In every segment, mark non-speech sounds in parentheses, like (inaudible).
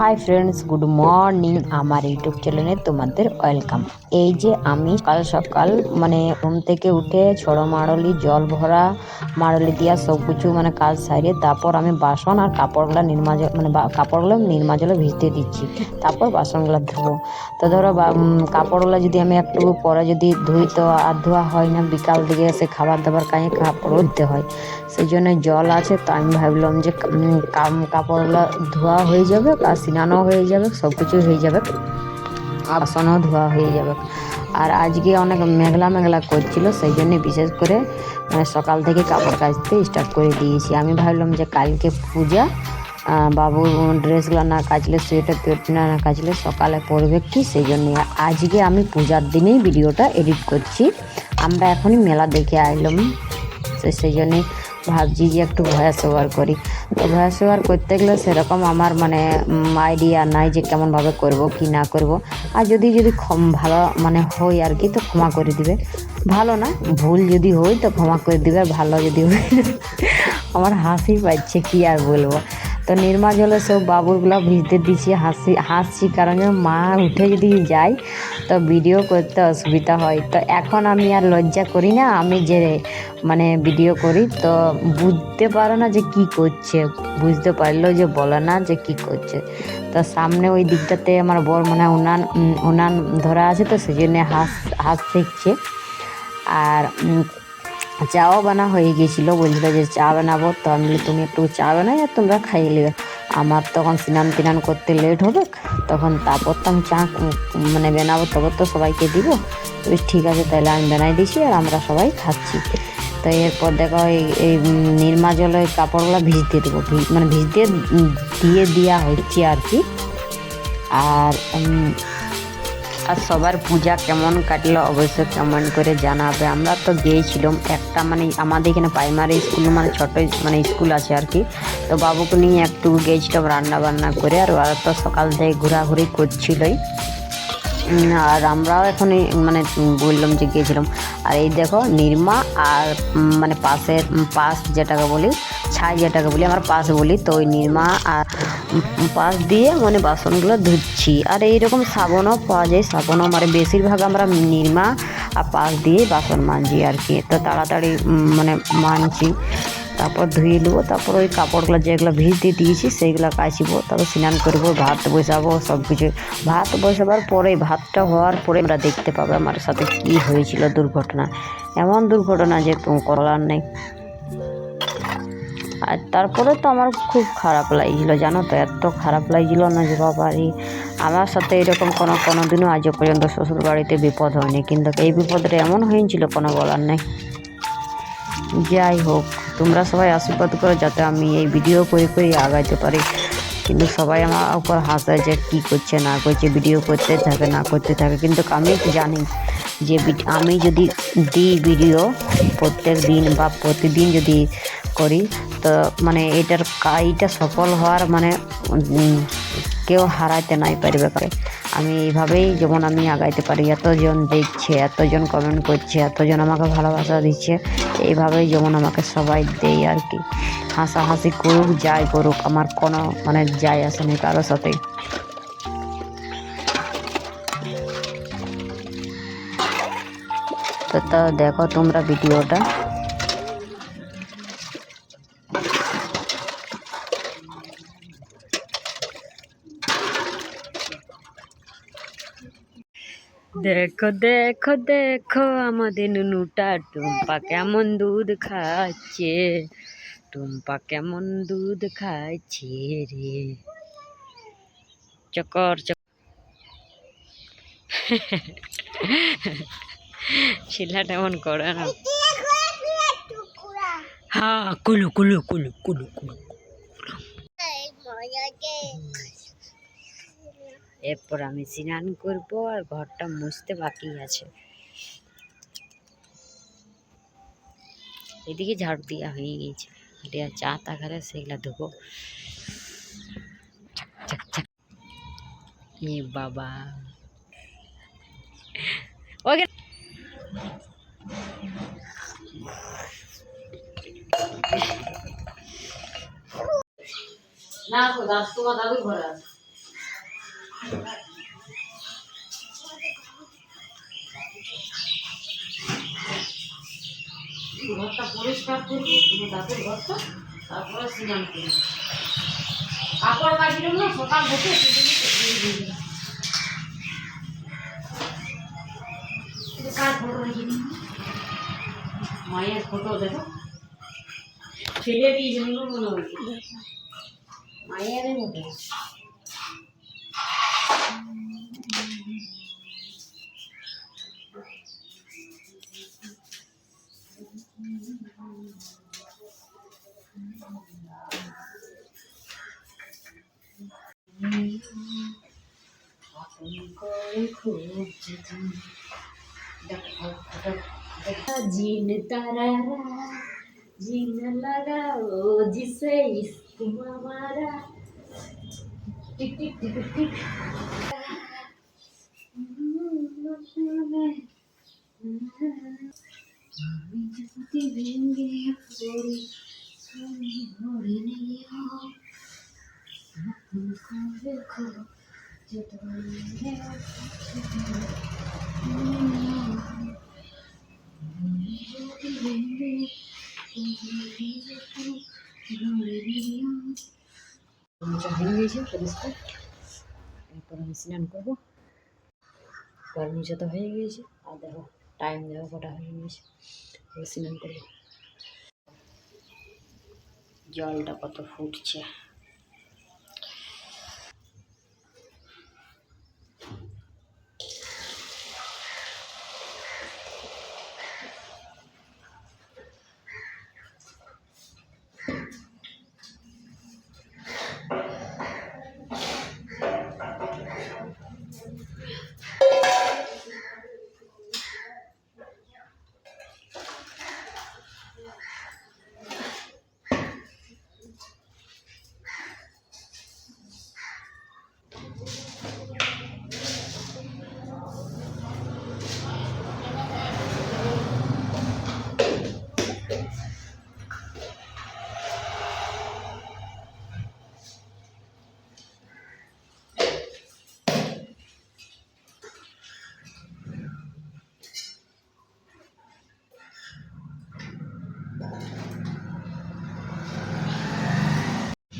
High friends good morning আমার YouTube চ্যানেলে তোমাদের ওয়েলকাম এই যে আমি কাল সকাল মানে ঘুম থেকে উঠে ছড়ো মাড়লি জল ভরা মাড়লি দিয়া সব কিছু মানে কাজ সারিয়ে তারপর আমি বাসন আর কাপড়গুলো নির্মা মানে কাপড়গুলো নির্মা জলে ভিজতে দিচ্ছি। তারপর বাসনগুলো ধোবো। তো ধরো কাপড়গুলো যদি আমি একটু পরে যদি ধুই, তো আর ধোয়া হয় না, বিকাল দিকে এসে খাবার দাবার কাজে কাপড় ধুতে হয়। সেই জন্য জল আছে, তো আমি ভাবলাম যে কাপড়গুলো ধোয়া হয়ে যাবে আর স্নানও হয়ে যাবে সব কিছু হয়ে যাবে। বাসনও ধোয়া হয়ে যাবে। আর আজকে অনেক মেঘলা মেঘলা করছিল, সেই জন্য বিশেষ করে মানে সকাল থেকে কাপড় কাচতে স্টার্ট করে দিয়েছি। আমি ভাবলাম যে কালকে পূজা বাবুর ড্রেসগুলো না কাচলে সোয়েটার টোয়েটার না কাচলে সকালে পরবে কি সেই জন্য। আজকে আমি পূজার দিনেই ভিডিওটা এডিট করছি। আমরা এখনই মেলা দেখে আইলাম তো সেই জন্যই ভাবছি যে একটু ভয়েস ওভার করি। তো ভয়েস ওভার করতে গেলে সেরকম আমার মানে আইডিয়া নাই যে কেমনভাবে করব, কি না করব। আর যদি যদি ভালো মানে হই আর কি, তো ক্ষমা করে দিবে। ভালো না, ভুল যদি হই তো ক্ষমা করে দিবে, ভালো যদি হই (laughs) আমার হাসি পাচ্ছে, কি আর বলব। তো নির্মা জলে সব বাবুরগুলো ভিজতে দিচ্ছি হাসি, হাসছি। কারণ মা উঠে যদি যায়, তো ভিডিও করতে অসুবিধা হয়। তো এখন আমি আর লজ্জা করি না, আমি যে মানে ভিডিও করি, তো বুঝতে পারো না যে কি করছে। বুঝতে পারলেও যে বলে না যে কি করছে। তো সামনে ওই দিকটাতে আমার বর মানে উনান উনান ধরা আছে, তো সেই জন্য হাঁস হাঁস শিখছে আর চাও বানা হয়ে গেছিল বলছিল যে চা বানাবো, তো আমি তুমি একটু চা বানাই আর তোমরা খাইয়ে নেবে। আমার তখন স্নান তিনান করতে লেট হবে, তখন তারপর তো আমি চা মানে বানাবো তবে তো সবাইকে দিব। বেশ ঠিক আছে, তাহলে আমি বানাই দিছি আর আমরা সবাই খাচ্ছি। তো এরপর দেখো এই এই নির্মা জলে কাপড়গুলো ভিজতে দেবো মানে ভিজতে দিয়ে দেওয়া হচ্ছে আর কি। আর আর সবার পূজা কেমন কাটলো অবশ্যই কমেন্ট করে জানাবে। আমরা তো গিয়েছিলাম একটা মানে আমাদের এখানে প্রাইমারি স্কুল মানে ছোটো মানে স্কুল আছে আর কি। তো বাবুকে নিয়ে একটু গিয়েছিলাম রান্না বান্না করে আর ওরা তো সকাল থেকে ঘোরাঘুরি করছিলই। আর আমরাও এখন এই মানে বললাম যে গিয়েছিলাম। আর এই দেখো, নির্মা আর মানে পাশের পাশ যেটাকে বলি, ছাই যেটাকে বলি, আমরা পাশ বলি, তো ওই নির্মা আর পাশ দিয়ে মানে বাসনগুলো ধুচ্ছি। আর এইরকম সাবনও পাওয়া যায়, সাবনও মানে বেশিরভাগ আমরা নির্মা আর পাশ দিয়ে বাসন মানজি আর কি। তো তাড়াতাড়ি মানে মানছি। তারপর ধুয়ে নেব, তারপর ওই কাপড়গুলো যেগুলো ভিজতে দিয়েছি সেইগুলো কাচিব, তারপর স্নান করব, ভাত বসাবো সব কিছু ভাত বসাবার পরে, ভাতটা হওয়ার পরে আমরা দেখতে পাবো আমার সাথে কি হয়েছিল দুর্ঘটনা। এমন দুর্ঘটনা যে করার নেই। আর তারপরে তো আমার খুব খারাপ লাগছিল, জানো তো, এত খারাপ লাগছিল না যে বাবারি। আমার সাথে এরকম কোনো কোনো দিনও আজও পর্যন্ত শ্বশুর বাড়িতে বিপদ হয়নি, কিন্তু এই বিপদটা এমন হয়েছিল কোনো বলার নেই। যাই হোক। তোমরা সবাই আশীর্বাদ করো যাতে আমি এই ভিডিও করে করে আগাইতে পারি। কিন্তু সবাই আমার উপর হাসে যে কী করছে, না করছে ভিডিও করতে থাকে, না করতে থাকে। কিন্তু আমি জানি যে আমি যদি দিই ভিডিও প্রত্যেক দিন বা প্রতিদিন যদি করি, তো মানে এটার কাজটা সফল হওয়ার মানে কেউ হারাইতে নাই পারবে করে আমি এইভাবেই যেমন আমি আগাইতে পারি। এতজন দেখছে, এতজন কমেন্ট করছে, এতজন আমাকে ভালোবাসা দিচ্ছে। এইভাবেই যেমন আমাকে সবাই দেয় আর কি। হাসাহাসি করুক, যাই করুক, আমার কোনো মানে যাই আসে না কারোর সাথে। তো দেখো তোমরা ভিডিওটা। দেখো দেখো দেখো আমাদের নুনুটা, টুম্পা কেমন দুধ খাচ্ছে, টুম্পা কেমন দুধ খাচ্ছে রে। চকর চক ছেলেটা এমন করে না। হ্যাঁ কুলু কুলু কুলু কুলু কুলু। এরপর আমি স্নান করব আর ঘরটা মুছতে বাকি আছে। এদিকে ঝাড়ু দেওয়া হয়ে গেছে এটা চা তাকারে সেগুলা ধুবো। এ বাবা। ওকে। না দাদু, তোমার দাদুর ঘরে আছে। ঘরটা পরিষ্কার করব তুমি দাঁতের ঘরটা, তারপরে স্নান করব। কাপড় কাচলাম না, সকাল থেকে কার ফটো মায়ের ফটো দেখো। ফেলে দিয়েছে মনে হচ্ছে মায়ের মতো जीन तारा जीन लगाओ जिसे इश्क हमारा टिक देंगे थोड़ी চা হয়ে গেছে পরিষ্কার এরপর আমি স্নান করব। গরম যত হয়ে গিয়েছে। আর দেখো টাইম দেখো কটা হয়ে গিয়েছে। স্নান করব। জলটা কত ফুটছে।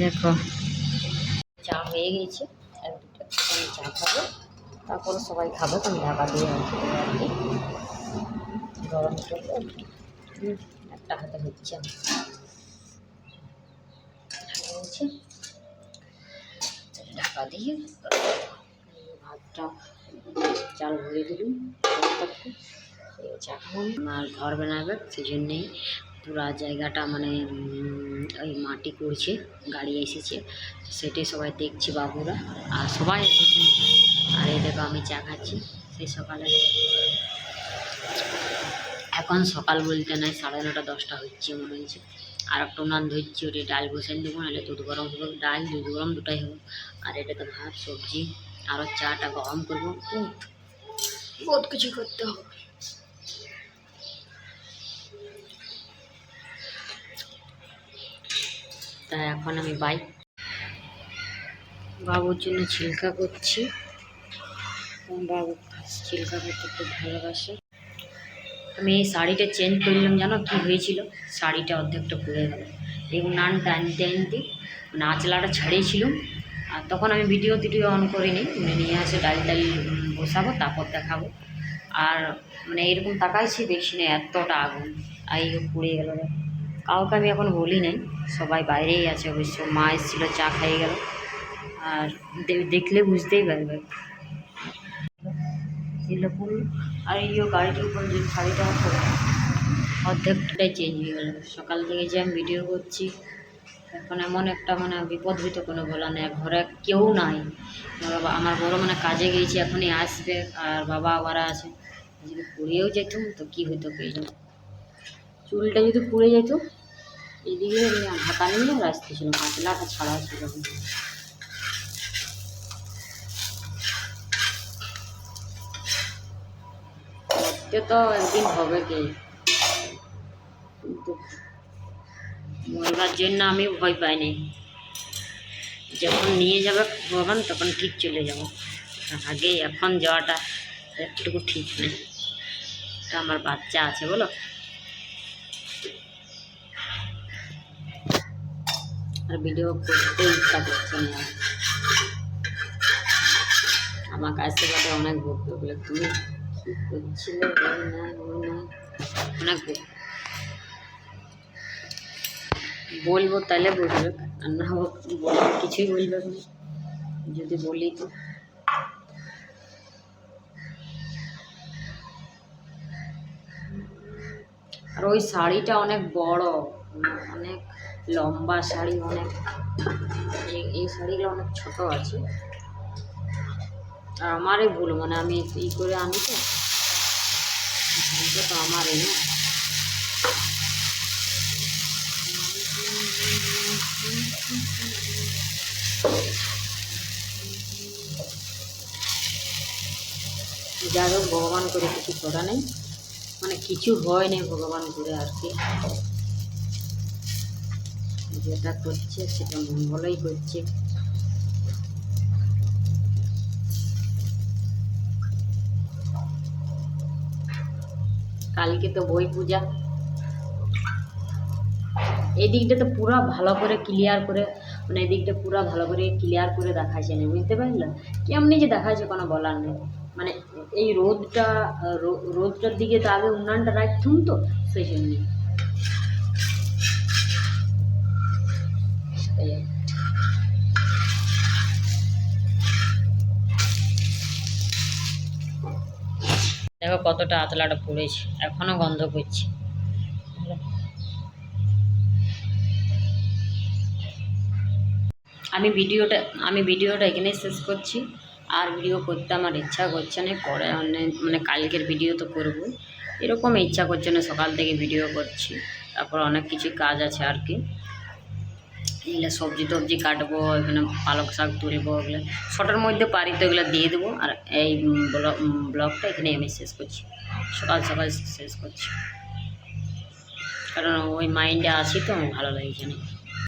দেখো। চা হয়ে গেছে এক দুটো চা খাব। তারপরে সবাই খাব, তো আমি ঢাকা দিয়ে আর কি গরম করব। একটা হাতে হচ্ছে ঢাকা দিয়ে ভাতটা চাল ভরে দিলাম। চা খাব। আর ঘর বানাবে, সেই জন্যেই পুরা জায়গাটা মানে ওই মাটি করছে গাড়ি এসেছে। সেটাই সবাই দেখছে বাবুরা। আর সবাই এসেছে। আর এই দেখো আমি চা খাচ্ছি, সেই সকালে। এখন সকাল বলতে নাই, সাড়ে নটা, দশটা হচ্ছে মনে হচ্ছে আর একটা উনান ধরছি, ওটা ডাল বসাই দেবো, নাহলে দুধ গরম হবে। ডাল, দুধ গরম দুটাই হবে। আর এটাতে ভাত, সবজি আরও চাটা গরম করব। বহুত কিছু করতে হবে। তাই এখন আমি বাইক বাবুর জন্য ছিলকা করছি। বাবু ছিলকা করতে খুব ভালোবাসে। আমি এই শাড়িটা চেঞ্জ করলাম, জানো কি হয়েছিল? শাড়িটা অর্ধেকটা পুড়ে গেল। এই উনানটা আনতে আনতে নাচলাটা ছাড়িয়েছিলাম। আর তখন আমি ভিডিও টিডিও অন করিনি। মানে নিয়ে আসে ডাল ডাল বসাবো, তারপর দেখাবো। আর মানে এরকম তাকাইছি, দেখছি না এতটা আগুন। আর পুড়ে গেল। কাউকে আমি এখন বলি নাই। সবাই বাইরেই আছে অবশ্য। মা এসেছিল, চা খাইয়ে গেল। আর দেখলে বুঝতেই পারবে। দিলে আর এই যে গাড়িটার উপর যে শাড়িটা অর্ধেকটাই চেঞ্জ হয়ে গেল। সকাল থেকে যে আমি ভিডিও করছি, এখন এমন একটা মানে বিপদভিত কোনো বলা নেই। ঘরে কেউ নাই। বাবা আমার বড় মানে কাজে গিয়েছে, এখনই আসবে। আর বাবা আবার আছে। যদি পুড়েও যেতাম তো কী হতো কে চুলটা যদি পুড়ে যেত এদিকে ঢাকা নিয়ে রাস্তা ছিল পাতলাটা ছাড়া ছিল করতে তো একদিন হবে কি? কিন্তু মরবার জন্য আমি ভয় পাইনি। যখন নিয়ে যাবে ভগবান, তখন ঠিক চলে যাব। আগে এখন যাওয়াটা একটুকু ঠিক নেই আমার বাচ্চা আছে, বলো? আর ভিডিও করতে ইচ্ছা করছে না। আমার কাছ থেকে অনেক বকবে বলে, তুমি কি করছিলে না অনেক বলব তাহলে বুঝবে আর না হোক বলব, কিছুই বলবে না। যদি বলি তো। আর ওই শাড়িটা অনেক বড়, অনেক লম্বা শাড়ি অনেক, এই- শাড়িগুলো অনেক ছোট আছে। আর আমারই ভুল মানে আমি ই করে আনি তো। তো আমারই না। যাই হোক, ভগবান করে কিছু করা নেই। মানে কিছু হয় নেই ভগবান করে আর কি। যেটা করছে সেটা মঙ্গলই করছে। কালকে তো বই পূজা। এই দিকটা তো পুরো ভালো করে ক্লিয়ার করে মানে এই দিকটা পুরো ভালো করে ক্লিয়ার করে দেখাচ্ছে না, বুঝতে পারলে? কেমনি যে দেখাচ্ছে কোনো বলার নেই। মানে এই রোদটা রোদটার দিকে তো আগে উন্নয়নটা রাখতুম তো, সেই জন্যে। দেখো কতটা আতলাটা পড়েছে, এখনও গন্ধ করছে। আমি ভিডিওটা আমি ভিডিওটা এখানেই শেষ করছি। আর ভিডিও করতে আমার ইচ্ছা করছে না, পরে মানে কালকের ভিডিও তো করব। এরকম ইচ্ছা করছে না সকাল থেকে ভিডিও করছি, তারপর অনেক কিছু কাজ আছে আর কি। এগুলো সবজি টবজি কাটবো, এখানে পালক শাক তুলবো, এগুলো ছটার মধ্যে পারি তো এগুলো দিয়ে দেবো। আর এই ব্লগ, ব্লগটা এখানে আমি শেষ করছি। সকাল সকাল শেষ করছি। কারণ ওই মাইন্ডে আসি তো, ভালো লাগে না।